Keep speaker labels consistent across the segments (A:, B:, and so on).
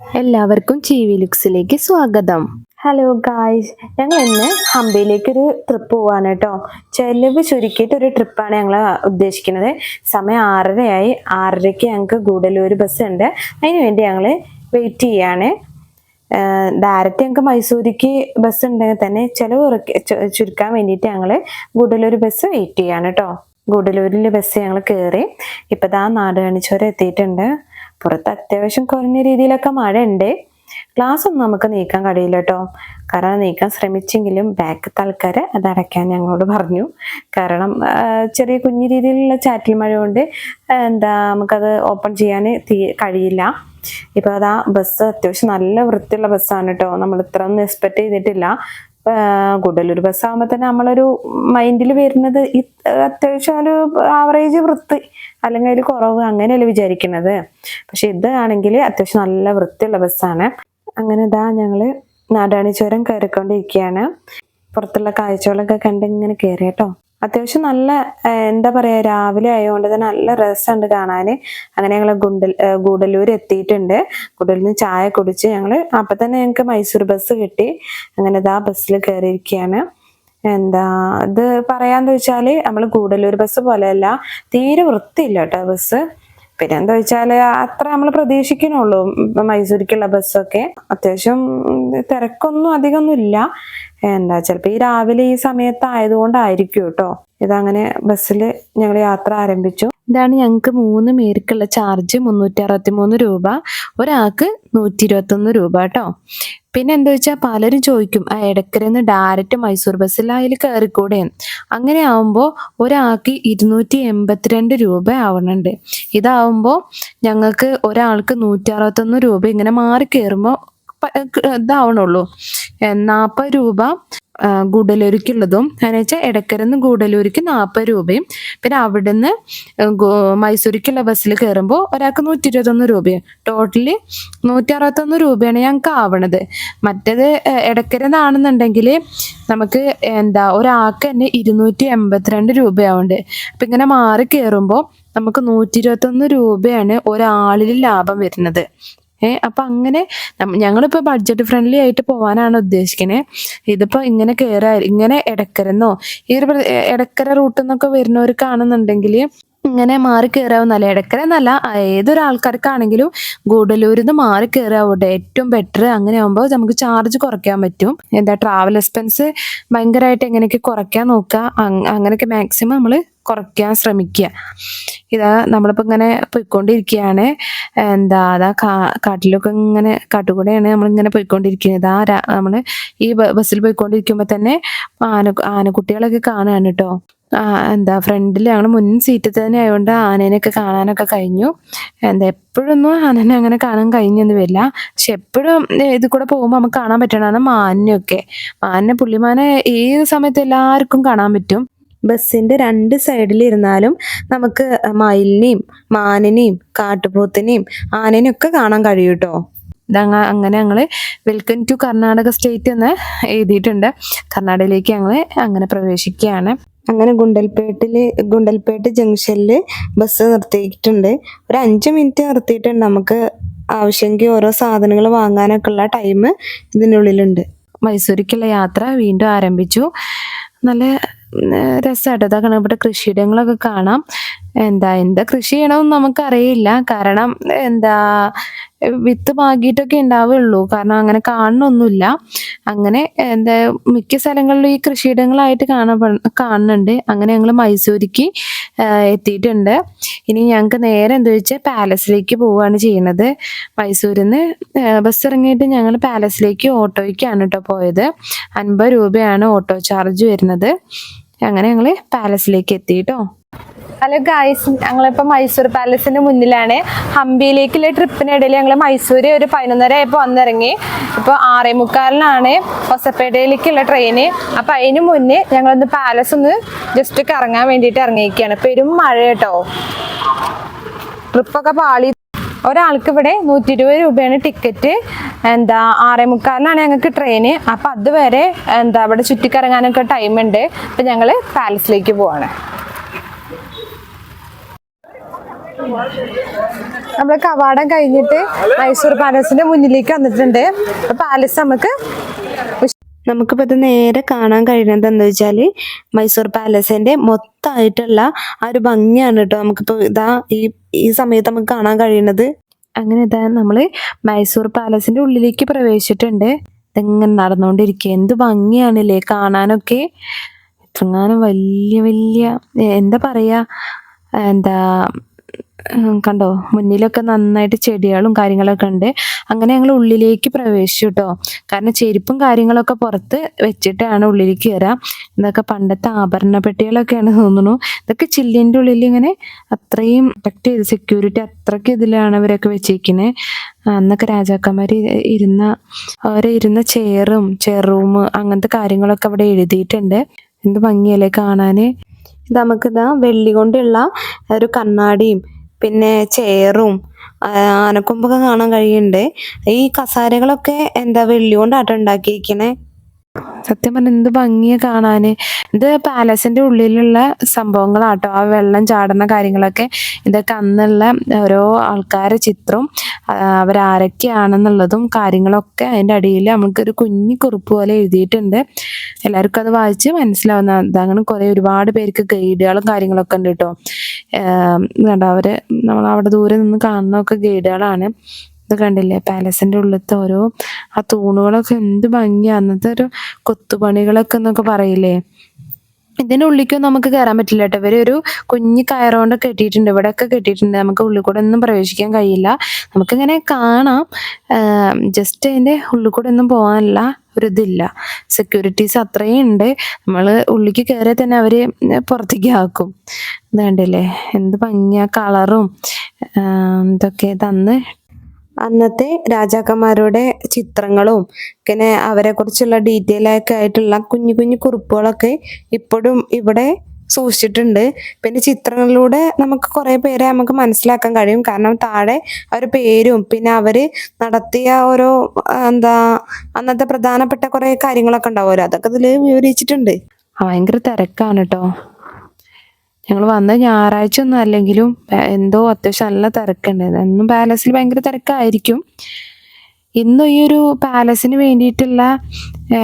A: എല്ലാവർക്കും T V ലുക്സിലേക്ക് സ്വാഗതം. Hello guys ഞങ്ങൾ ഇന്ന് ഹംപിയിലേക്ക് ഒരു ട്രിപ്പ് പോവാണ് കേട്ടോ. ചെലവ് ചുരുക്കിയിട്ട് ഒരു ട്രിപ്പാണ് ഞങ്ങൾ ഉദ്ദേശിക്കുന്നത്. സമയം ആറരയായി. ആറരയ്ക്ക് ഞങ്ങൾക്ക് ഗൂഡല്ലൂർ ബസ് ഉണ്ട്. അതിന് വേണ്ടി ഞങ്ങൾ വെയിറ്റ് ചെയ്യാണ്. ഡയറക്റ്റ് ഞങ്ങൾക്ക് മൈസൂരിക്ക് ബസ് ഉണ്ടെങ്കിൽ തന്നെ ചിലവ് ചുരുക്കാൻ വേണ്ടിയിട്ട് ഞങ്ങൾ ഗൂഡല്ലൂർ ബസ് വെയിറ്റ് ചെയ്യാണ് കേട്ടോ. ഗൂഡല്ലൂരിൽ ബസ് ഞങ്ങൾ കയറി ഇപ്പം ദാ കാണിച്ചവരെ എത്തിയിട്ടുണ്ട്. പുറത്ത് അത്യാവശ്യം കുറഞ്ഞ രീതിയിലൊക്കെ മഴ ഉണ്ട് ഗ്ലാസ് ഒന്നും നമുക്ക് നീക്കാൻ കഴിയില്ല കേട്ടോ കാരണം നീക്കാൻ ശ്രമിച്ചെങ്കിലും ബാക്കത്തെ ആൾക്കാർ അത് അടയ്ക്കാൻ ഞങ്ങളോട് പറഞ്ഞു. കാരണം ചെറിയ കുഞ്ഞു രീതിയിലുള്ള ചാറ്റൽ മഴ കൊണ്ട് എന്താ നമുക്കത് ഓപ്പൺ ചെയ്യാൻ കഴിയില്ല. ഇപ്പൊ അതാ ബസ് അത്യാവശ്യം നല്ല വൃത്തിയുള്ള ബസ്സാണ് കേട്ടോ നമ്മൾ ഇത്ര ഒന്നും എക്സ്പെക്ട് ചെയ്തിട്ടില്ല. ഗുഡല്ലൂർ ബസ് ആകുമ്പോൾ തന്നെ നമ്മളൊരു മൈൻഡിൽ വരുന്നത് അത്യാവശ്യം ഒരു ആവറേജ് വൃത്തി അല്ലെങ്കിൽ അതിൽ കുറവ് അങ്ങനെയല്ലേ വിചാരിക്കുന്നത്. പക്ഷെ ഇത് ആണെങ്കിൽ അത്യാവശ്യം നല്ല വൃത്തിയുള്ള ബസ്സാണ് അങ്ങനെ ഇതാ ഞങ്ങൾ നാടാണി ചുരം കയറിക്കൊണ്ടിരിക്കുകയാണ്. പുറത്തുള്ള കാഴ്ചകളൊക്കെ കണ്ട് ഇങ്ങനെ കയറി കേട്ടോ. അത്യാവശ്യം നല്ല എന്താ പറയാ രാവിലെ ആയതുകൊണ്ട് തന്നെ നല്ല രസമുണ്ട് കാണാൻ അങ്ങനെ ഞങ്ങൾ ഗുണ്ടൽ ഗൂഡല്ലൂർ എത്തിയിട്ടുണ്ട്. ഗൂഡലിൽ നിന്ന് ചായ കുടിച്ച് ഞങ്ങൾ അപ്പൊ തന്നെ ഞങ്ങൾക്ക് മൈസൂർ ബസ് കിട്ടി. അങ്ങനെ ഇതാ ബസ്സിൽ കയറിയിരിക്കുകയാണ് എന്താ ഇത് പറയാന്ന് വെച്ചാൽ നമ്മൾ ഗൂഡല്ലൂർ ബസ് പോലെയല്ല തീരെ വൃത്തിയില്ല കേട്ടോ ബസ്. പിന്നെ എന്താ വെച്ചാൽ അത്ര നമ്മൾ പ്രതീക്ഷിക്കണുള്ളൂ മൈസൂരിക്കുള്ള ബസ്സൊക്കെ. അത്യാവശ്യം തിരക്കൊന്നും അധികമൊന്നും ഇല്ല എന്താ ചിലപ്പോൾ ഈ രാവിലെ ഈ സമയത്ത് ആയതുകൊണ്ടായിരിക്കും കേട്ടോ ഇതങ്ങനെ ബസ്സിൽ ഞങ്ങൾ യാത്ര ആരംഭിച്ചു. ഇതാണ് ഞങ്ങൾക്ക് മൂന്ന് പേർക്കുള്ള ചാർജ് മുന്നൂറ്റി അറുപത്തി മൂന്ന് രൂപ. ഒരാൾക്ക് നൂറ്റി ഇരുപത്തൊന്ന് രൂപ കേട്ടോ. പിന്നെ എന്താ വെച്ചാൽ പലരും ചോദിക്കും ആ ഇടക്കരന്ന് ഡയറക്റ്റ് മൈസൂർ ബസ്സിൽ അതിൽ കയറിക്കൂടെ അങ്ങനെ ആവുമ്പോൾ ഒരാൾക്ക് ഇരുന്നൂറ്റി എൺപത്തിരണ്ട് രൂപ ആവണുണ്ട്. ഇതാവുമ്പോൾ ഞങ്ങൾക്ക് ഒരാൾക്ക് നൂറ്റി അറുപത്തൊന്ന് രൂപ ഇങ്ങനെ മാറി കയറുമ്പോൾ ഇതാവണുള്ളൂ. നാൽപ്പത് രൂപ ആ, ഗൂഡല്ലൂരിക്കുള്ളതും എന്ന് വെച്ചാൽ ഇടക്കരന്ന് ഗൂഡലൂരിക്ക് നാൽപ്പത് രൂപയും പിന്നെ അവിടുന്ന് മൈസൂരിക്കുള്ള ബസ്സിൽ കയറുമ്പോൾ ഒരാൾക്ക് നൂറ്റി ഇരുപത്തൊന്ന് രൂപയും. ടോട്ടലി നൂറ്റി അറുപത്തൊന്ന് രൂപയാണ് ഞങ്ങൾക്ക് ആവണത്. മറ്റേത് ഇടക്കരന്നാണെന്നുണ്ടെങ്കിൽ നമുക്ക് എന്താ ഒരാൾക്ക് തന്നെ ഇരുന്നൂറ്റി എൺപത്തിരണ്ട് രൂപയാവുന്നുണ്ട് അപ്പം ഇങ്ങനെ മാറി കയറുമ്പോൾ നമുക്ക് നൂറ്റി ഇരുപത്തൊന്ന് രൂപയാണ് ഒരാളിൽ ലാഭം വരുന്നത്. ഏ അപ്പൊ അങ്ങനെ ഞങ്ങളിപ്പോ ബഡ്ജറ്റ് ഫ്രണ്ട്ലി ആയിട്ട് പോകാനാണ് ഉദ്ദേശിക്കുന്നത് ഇതിപ്പോ ഇങ്ങനെ കയറാ ഇങ്ങനെ ഇടക്കരന്നോ ഈ ഒരു ഇടക്കര റൂട്ടിൽ നിന്നൊക്കെ വരുന്നവർക്കാണെന്നുണ്ടെങ്കിൽ ഇങ്ങനെ മാറി കയറാവുന്നല്ല ഇടക്കര എന്നല്ല ഏതൊരു ആൾക്കാർക്കാണെങ്കിലും നിന്ന് മാറി കയറാവട്ടെ ഏറ്റവും ബെറ്റർ അങ്ങനെ ആകുമ്പോൾ നമുക്ക് ചാർജ് കുറയ്ക്കാൻ പറ്റും. എന്താ ട്രാവൽ എക്സ്പെൻസ് ഭയങ്കരമായിട്ട് എങ്ങനെയൊക്കെ കുറയ്ക്കാൻ നോക്കുക. അങ്- അങ്ങനെയൊക്കെ മാക്സിമം നമ്മൾ കുറയ്ക്കാൻ ശ്രമിക്കുക. ഇതാ നമ്മളിപ്പോൾ ഇങ്ങനെ പോയിക്കൊണ്ടിരിക്കുകയാണ്. എന്താ അതാ കാ കാട്ടിലൊക്കെ ഇങ്ങനെ കാട്ടുകൂടെയാണ് നമ്മളിങ്ങനെ പോയിക്കൊണ്ടിരിക്കുന്നത്. ആ നമ്മൾ ഈ ബസ്സിൽ പോയിക്കൊണ്ടിരിക്കുമ്പോൾ തന്നെ ആന ആനക്കുട്ടികളൊക്കെ കാണുകയാണ് കേട്ടോ. എന്താ ഫ്രണ്ടിൽ ഞങ്ങൾ മുൻ സീറ്റിൽ തന്നെ ആയതുകൊണ്ട് ആനേനെയൊക്കെ കാണാനൊക്കെ കഴിഞ്ഞു. എന്താ എപ്പോഴൊന്നും ആനേനെ അങ്ങനെ കാണാൻ കഴിഞ്ഞെന്ന് വരില്ല. പക്ഷെ എപ്പോഴും ഇത് കൂടെ പോകുമ്പോൾ നമുക്ക് കാണാൻ പറ്റണതാണ് മാനിനെയൊക്കെ മാനിനെ പുള്ളിമാനെ ഏത് സമയത്ത് എല്ലാവർക്കും കാണാൻ പറ്റും. ബസ്സിന്റെ രണ്ട് സൈഡിൽ ഇരുന്നാലും നമുക്ക് മയിലിനെയും മാനിനെയും കാട്ടുപോത്തിനെയും ആനേനെയും ഒക്കെ കാണാൻ കഴിയും കേട്ടോ അങ്ങനെ ഞങ്ങൾ വെൽക്കം ടു കർണാടക സ്റ്റേറ്റ് എന്ന് എഴുതിയിട്ടുണ്ട്. കർണാടകയിലേക്ക് ഞങ്ങൾ അങ്ങനെ പ്രവേശിക്കുകയാണ്. അങ്ങനെ ഗുണ്ടൽപേട്ടിൽ ഗുണ്ടൽപേട്ട് ജംഗ്ഷനിൽ ബസ് നിർത്തിയിട്ടുണ്ട്. ഒരു അഞ്ച് മിനിറ്റ് നിർത്തിയിട്ടുണ്ട് നമുക്ക് ആവശ്യമെങ്കിൽ ഓരോ സാധനങ്ങൾ വാങ്ങാനൊക്കെ ഉള്ള ടൈം ഇതിനുള്ളിലുണ്ട്. മൈസൂരിക്കുള്ള യാത്ര വീണ്ടും ആരംഭിച്ചു. നല്ല രസമായിട്ട് അതാ കാണാം ഇവിടെ കൃഷിയിടങ്ങളൊക്കെ കാണാം. എന്താ എന്താ കൃഷി ചെയ്യണമെന്ന് നമുക്കറിയില്ല. കാരണം എന്താ വിത്ത് പാകിയിട്ടൊക്കെ ഉണ്ടാവുള്ളൂ. കാരണം അങ്ങനെ കാണണമൊന്നുമില്ല. അങ്ങനെ എന്താ മിക്ക സ്ഥലങ്ങളിലും ഈ കൃഷിയിടങ്ങളായിട്ട് കാണപ്പെ കാണുന്നുണ്ട്. അങ്ങനെ ഞങ്ങൾ മൈസൂരിക്ക് എത്തിയിട്ടുണ്ട്. ഇനി ഞങ്ങൾക്ക് നേരെ എന്താ വെച്ചാൽ പാലസിലേക്ക് പോവുകയാണ് ചെയ്യുന്നത്. മൈസൂരിൽ നിന്ന് ബസ് ഇറങ്ങിയിട്ട് ഞങ്ങൾ പാലസിലേക്ക് ഓട്ടോയ്ക്കാണ് കേട്ടോ പോയത്. അൻപത് രൂപയാണ് ഓട്ടോ ചാർജ് വരുന്നത്. അങ്ങനെ ഞങ്ങൾ പാലസിലേക്ക് എത്തി കേട്ടോ. ഹലോ ഗായ്സ് ഞങ്ങളിപ്പോൾ മൈസൂർ പാലസിന്റെ മുന്നിലാണ്. ഹംപിയിലേക്കുള്ള ട്രിപ്പിനിടയിൽ ഞങ്ങൾ മൈസൂർ ഒരു പതിനൊന്നര ആയപ്പോൾ വന്നിറങ്ങി. ഇപ്പോൾ ആറേ മുക്കാലിനാണ് ഹൊസപ്പേട്ടയിലേക്കുള്ള ട്രെയിന് അപ്പം അതിന് മുന്നേ ഞങ്ങളൊന്ന് പാലസ് ഒന്ന് ജസ്റ്റ് കറങ്ങാൻ വേണ്ടിയിട്ട് ഇറങ്ങിയിരിക്കുകയാണ്. പെരും മഴ കേട്ടോ. ട്രിപ്പൊക്കെ പാളി. ഒരാൾക്ക് ഇവിടെ നൂറ്റി ഇരുപത് രൂപയാണ് ടിക്കറ്റ് എന്താ ആറേ മുക്കാലിനാണ് ഞങ്ങൾക്ക് ട്രെയിന് അപ്പം അതുവരെ എന്താ ഇവിടെ ചുറ്റിക്കറങ്ങാനൊക്കെ ടൈമുണ്ട് അപ്പം ഞങ്ങൾ പാലസിലേക്ക് പോവാണ്.
B: നമ്മൾ കവാടം കഴിഞ്ഞിട്ട് മൈസൂർ പാലസിന്റെ മുന്നിലേക്ക് വന്നിട്ടുണ്ട്. പാലസ് നമുക്ക്
A: നമുക്കിപ്പോൾ ഇത് നേരെ കാണാൻ കഴിയുന്നത് എന്താ വെച്ചാൽ മൈസൂർ പാലസിന്റെ മൊത്തമായിട്ടുള്ള ആ ഒരു ഭംഗിയാണ് കേട്ടോ നമുക്കിപ്പോൾ ഇതാ ഈ ഈ സമയത്ത് നമുക്ക് കാണാൻ കഴിയുന്നത്. അങ്ങനെ ഇതാ നമ്മൾ മൈസൂർ പാലസിന്റെ ഉള്ളിലേക്ക് പ്രവേശിച്ചിട്ടുണ്ട്. ഇതെങ്ങനെ നടന്നുകൊണ്ടിരിക്കുക? എന്ത് ഭംഗിയാണല്ലേ കാണാനൊക്കെ? ഇത്രങ്ങാനും വലിയ വലിയ എന്താ പറയാ? എന്താ കണ്ടോ? മുന്നിലൊക്കെ നന്നായിട്ട് ചെടികളും കാര്യങ്ങളൊക്കെ ഉണ്ട്. അങ്ങനെ ഞങ്ങൾ ഉള്ളിലേക്ക് പ്രവേശിച്ചു കേട്ടോ കാരണം ചെരുപ്പും കാര്യങ്ങളൊക്കെ പുറത്ത് വെച്ചിട്ടാണ് ഉള്ളിലേക്ക് കയറുക ഇതൊക്കെ പണ്ടത്തെ ആഭരണ പെട്ടികളൊക്കെയാണ് തോന്നുന്നു ഇതൊക്കെ ചില്ലിന്റെ ഉള്ളിൽ ഇങ്ങനെ അത്രയും പ്രൊട്ടക്ട് ചെയ്ത് സെക്യൂരിറ്റി അത്രയ്ക്ക് ഇതിലാണ് അവരൊക്കെ വെച്ചിരിക്കുന്നത് അന്നൊക്കെ രാജാക്കന്മാർ ഇരുന്ന അവരെ ഇരുന്ന ചെയറും ചെയർ റൂം അങ്ങനത്തെ കാര്യങ്ങളൊക്കെ അവിടെ എഴുതിയിട്ടുണ്ട്. എന്ത് ഭംഗിയല്ലേ കാണാൻ ഇത് നമുക്കിതാ വെള്ളി കൊണ്ടുള്ള ഒരു കണ്ണാടിയും പിന്നെ ചെയറും ആനക്കൊമ്പൊക്കെ കാണാൻ കഴിയുന്നുണ്ട് ഈ കസാരകളൊക്കെ എന്താ വെള്ളി കൊണ്ടാട്ടം ഉണ്ടാക്കിയിരിക്കണേ സത്യം പറഞ്ഞ എന്ത് ഭംഗിയാ കാണാന്. ഇത് പാലസിന്റെ ഉള്ളിലുള്ള സംഭവങ്ങളാട്ടോ. ആ വെള്ളം ചാടുന്ന കാര്യങ്ങളൊക്കെ ഇതൊക്കെ അന്നുള്ള ഓരോ ആൾക്കാരെ ചിത്രവും അവരാരൊക്കെയാണെന്നുള്ളതും കാര്യങ്ങളൊക്കെ അതിന്റെ അടിയിൽ നമുക്കൊരു കുഞ്ഞു കുറിപ്പ് പോലെ എഴുതിയിട്ടുണ്ട്. എല്ലാവർക്കും അത് വായിച്ച് മനസ്സിലാവുന്ന അങ്ങനെ കുറേ ഒരുപാട് പേർക്ക് ഗൈഡുകളും കാര്യങ്ങളൊക്കെ ഉണ്ട് കേട്ടോ കണ്ടോ അവർ നമ്മൾ അവിടെ ദൂരെ നിന്ന് കാണുന്നൊക്കെ ഗൈഡുകളാണ്. ഇത് കണ്ടില്ലേ? പാലസിന്റെ ഉള്ളിലത്തെ ഓരോ ആ തൂണുകളൊക്കെ എന്ത് ഭംഗിയാ. അന്നത്തെ ഒരു കൊത്തുപണികളൊക്കെ എന്നൊക്കെ പറയില്ലേ? ഇതിന്റെ ഉള്ളിലേക്കൊന്നും നമുക്ക് കയറാൻ പറ്റില്ല കേട്ടോ. ഇവരൊരു ഒരു കുഞ്ഞു കയറുകൊണ്ട് കെട്ടിയിട്ടുണ്ട്. ഇവിടെയൊക്കെ കെട്ടിയിട്ടുണ്ട്. നമുക്ക് ഉള്ളിൽ കൂടെ ഒന്നും പ്രവേശിക്കാൻ കഴിയില്ല. നമുക്കിങ്ങനെ കാണാം. ജസ്റ്റ് അതിന്റെ ഉള്ളിൽ കൂടെ ഒന്നും പോകാനുള്ള ഒരു ഇതില്ല. സെക്യൂരിറ്റീസ് അത്രയും ഉണ്ട്. നമ്മൾ ഉള്ളിക്ക് കയറിയാൽ തന്നെ അവർ പുറത്തേക്ക് ആക്കും. ഇത് കണ്ടില്ലേ? എന്ത് ഭംഗിയാ. കളറും ഇതൊക്കെ തന്ന് അന്നത്തെ രാജാക്കന്മാരുടെ ചിത്രങ്ങളും പിന്നെ അവരെ കുറിച്ചുള്ള ഡീറ്റെയിൽ ഒക്കെ ആയിട്ടുള്ള കുഞ്ഞു കുഞ്ഞു കുറിപ്പുകളൊക്കെ ഇപ്പോഴും ഇവിടെ സൂക്ഷിച്ചിട്ടുണ്ട്. പിന്നെ ചിത്രങ്ങളിലൂടെ നമുക്ക് കുറേ പേരെ നമുക്ക് മനസ്സിലാക്കാൻ കഴിയും. കാരണം താഴെ അവർ പേരും പിന്നെ അവർ നടത്തിയ ഓരോ എന്താ അന്നത്തെ പ്രധാനപ്പെട്ട കുറേ കാര്യങ്ങളൊക്കെ ഉണ്ടാവുമല്ലോ. അതൊക്കെ ഇതിൽ വിവരിച്ചിട്ടുണ്ട്. ഭയങ്കര തിരക്കാണ് കേട്ടോ ഞങ്ങൾ വന്ന ഞായറാഴ്ച ഒന്നും അല്ലെങ്കിലും എന്തോ അത്യാവശ്യം നല്ല തിരക്കുണ്ട് എന്നും പാലസിൽ ഭയങ്കര തിരക്കായിരിക്കും. ഇന്നും ഈ ഒരു പാലസിന് വേണ്ടിയിട്ടുള്ള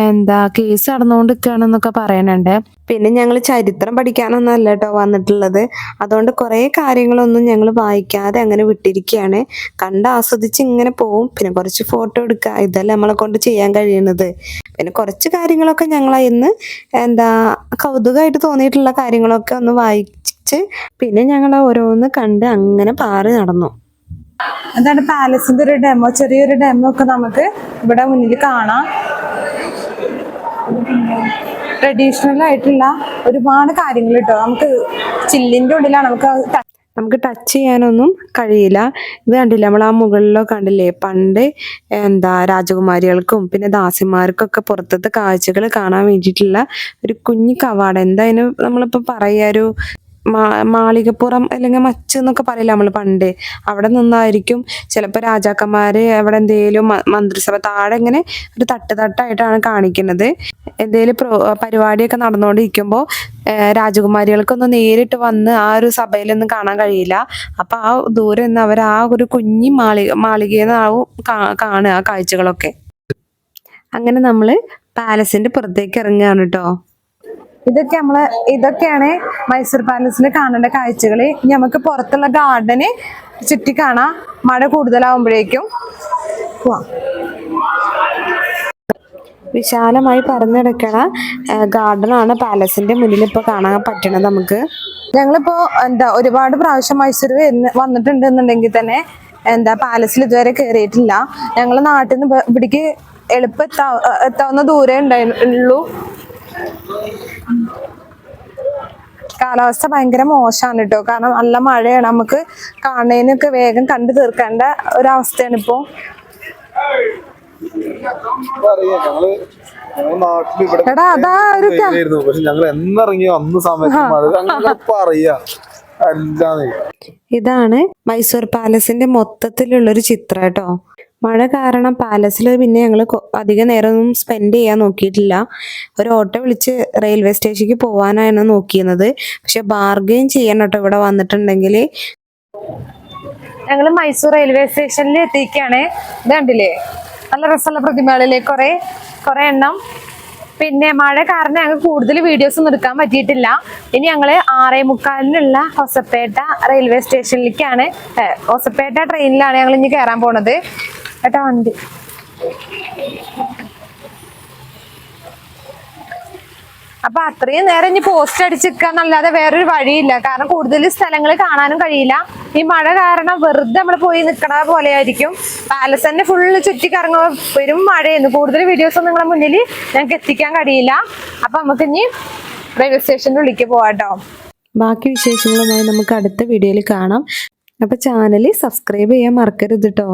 A: എന്താ കേസ് നടന്നുകൊണ്ടിരിക്കുകയാണെന്നൊക്കെ പറയുന്നുണ്ട് പിന്നെ ഞങ്ങൾ ചരിത്രം പഠിക്കാനൊന്നും അല്ല കേട്ടോ വന്നിട്ടുള്ളത്. അതുകൊണ്ട് കുറേ കാര്യങ്ങളൊന്നും ഞങ്ങൾ വായിക്കാതെ അങ്ങനെ വിട്ടിരിക്കുകയാണ്. കണ്ട് ആസ്വദിച്ച് ഇങ്ങനെ പോവും. പിന്നെ കുറച്ച് ഫോട്ടോ എടുക്കുക. ഇതല്ല നമ്മളെ കൊണ്ട് ചെയ്യാൻ കഴിയുന്നത് പിന്നെ കുറച്ച് കാര്യങ്ങളൊക്കെ ഞങ്ങൾ ഇന്ന് എന്താ കൗതുകമായിട്ട് തോന്നിയിട്ടുള്ള കാര്യങ്ങളൊക്കെ ഒന്ന് വായിച്ച് പിന്നെ ഞങ്ങൾ ഓരോന്ന് കണ്ട് അങ്ങനെ പാറി നടന്നു.
B: അതാണ് പാലസിന്റെ ഒരു ഡെമോ ചെറിയൊരു ഡെമോ ഒക്കെ നമുക്ക് ഇവിടെ മുന്നിൽ കാണാം. ട്രഡീഷണൽ ആയിട്ടുള്ള ഒരുപാട് കാര്യങ്ങൾ കേട്ടോ. നമുക്ക് ചില്ലിന്റെ ഉള്ളിലാണ് നമുക്ക്
A: നമുക്ക് ടച്ച് ചെയ്യാനൊന്നും കഴിയില്ല. ഇത് കണ്ടില്ല നമ്മൾ ആ മുകളിലോ കണ്ടില്ലേ പണ്ട് എന്താ രാജകുമാരികൾക്കും പിന്നെ ദാസിമാർക്കൊക്കെ പുറത്തത്തെ കാഴ്ചകൾ കാണാൻ വേണ്ടിയിട്ടുള്ള ഒരു കുഞ്ഞു കവാടം. എന്താ അതിന് നമ്മളിപ്പോൾ പറയുക ഒരു മാളികപ്പുറം അല്ലെങ്കിൽ മച്ച് എന്നൊക്കെ പറയില്ല നമ്മൾ പണ്ട്? അവിടെ നിന്നായിരിക്കും ചിലപ്പോൾ രാജാക്കന്മാര് അവിടെ എന്തെങ്കിലും മന്ത്രിസഭ താഴെ ഇങ്ങനെ ഒരു തട്ട് തട്ടായിട്ടാണ് കാണിക്കുന്നത്. എന്തേലും പ്രോ പരിപാടിയൊക്കെ നടന്നുകൊണ്ടിരിക്കുമ്പോൾ രാജകുമാരികൾക്കൊന്നും നേരിട്ട് വന്ന് ആ ഒരു സഭയിലൊന്നും കാണാൻ കഴിയില്ല. അപ്പൊ ആ ദൂരെ നിന്ന് അവർ ആ ഒരു കുഞ്ഞി മാളിക മാളികയിൽ നിന്നാവും കാണുക ആ കാഴ്ചകളൊക്കെ. അങ്ങനെ നമ്മൾ പാലസിന്റെ പുറത്തേക്ക് ഇറങ്ങുകയാണ് കേട്ടോ
B: ഇതൊക്കെ നമ്മൾ ഇതൊക്കെയാണ് മൈസൂർ പാലസിൽ കാണേണ്ട കാഴ്ചകൾ നമുക്ക് പുറത്തുള്ള ഗാർഡന് ചുറ്റി കാണാം. മഴ കൂടുതലാവുമ്പോഴേക്കും.
A: വിശാലമായി പരന്നിടക്കണ ഗാർഡനാണ് പാലസിന്റെ മുന്നിൽ ഇപ്പൊ കാണാൻ പറ്റണത് നമുക്ക്.
B: ഞങ്ങളിപ്പോ എന്താ ഒരുപാട് പ്രാവശ്യം മൈസൂർ വന്നിട്ടുണ്ട് എന്നുണ്ടെങ്കിൽ തന്നെ എന്താ പാലസിൽ ഇതുവരെ കയറിയിട്ടില്ല ഞങ്ങൾ നാട്ടിൽ നിന്ന് ഇവ- ഇവിടേക്ക് എളുപ്പം എത്താ എത്താവുന്ന ദൂരേ ഉണ്ടായുള്ളൂ കാലാവസ്ഥ ഭയങ്കര മോശമാണ് കേട്ടോ കാരണം നല്ല മഴയാണ്. നമുക്ക് കാണുന്നതിനൊക്കെ വേഗം കണ്ടു തീർക്കേണ്ട ഒരവസ്ഥയാണ് ഇപ്പോ. എടാ അതാ ഒരു
C: ഞങ്ങൾ എന്നിറങ്ങിയോ അന്ന് സമയത്ത് മഴ പറയാ.
A: ഇതാണ് മൈസൂർ പാലസിന്റെ മൊത്തത്തിലുള്ള ഒരു ചിത്രം കേട്ടോ മഴ കാരണം പാലസിൽ പിന്നെ ഞങ്ങൾ അധിക നേരമൊന്നും സ്പെൻഡ് ചെയ്യാൻ നോക്കിയിട്ടില്ല. ഒരു ഓട്ടോ വിളിച്ച് റെയിൽവേ സ്റ്റേഷനിലേക്ക് പോകാനാണ് നോക്കിയിരുന്നത്. പക്ഷെ ബാർഗെയിൻ ചെയ്യണം കേട്ടോ ഇവിടെ വന്നിട്ടുണ്ടെങ്കിൽ
B: ഞങ്ങൾ മൈസൂർ റെയിൽവേ സ്റ്റേഷനിൽ എത്തിയിരിക്കുകയാണ് ഇത് കണ്ടില്ലേ? നല്ല രസമുള്ള പ്രതിമകളിലെ കുറെ കുറെ എണ്ണം. പിന്നെ മഴ കാരണം ഞങ്ങൾ കൂടുതൽ വീഡിയോസ് ഒന്നും എടുക്കാൻ പറ്റിയിട്ടില്ല. ഇനി ഞങ്ങൾ ആറേ മുക്കാലിനുള്ള ഹൊസപ്പേട്ട റെയിൽവേ സ്റ്റേഷനിലേക്കാണ് ഹൊസപ്പേട്ട ട്രെയിനിലാണ് ഞങ്ങൾ ഇനി കയറാൻ പോണത്. ഏട്ടാ വണ്ടി അപ്പൊ അത്രയും നേരം ഇനി പോസ്റ്റ് അടിച്ചിരിക്കാന്നല്ലാതെ വേറൊരു വഴിയില്ല. കാരണം കൂടുതൽ സ്ഥലങ്ങൾ കാണാനും കഴിയില്ല. ഈ മഴ കാരണം വെറുതെ നമ്മൾ പോയി നിൽക്കണ പോലെ ആയിരിക്കും പാലസ് തന്നെ ഫുള്ള് ചുറ്റി കറങ്ങുക വരും മഴയായിരുന്നു കൂടുതൽ വീഡിയോസ് ഒന്നും നിങ്ങളെ മുന്നിൽ ഞങ്ങൾക്ക് എത്തിക്കാൻ കഴിയില്ല. അപ്പൊ നമുക്ക് ഇനി റെയിൽവേ സ്റ്റേഷനിൽ ഉള്ളിലേക്ക് പോവാട്ടോ
A: ബാക്കി വിശേഷങ്ങളുമായി നമുക്ക് അടുത്ത വീഡിയോയിൽ കാണാം. അപ്പൊ ചാനൽ സബ്സ്ക്രൈബ് ചെയ്യാൻ മറക്കരുത് കേട്ടോ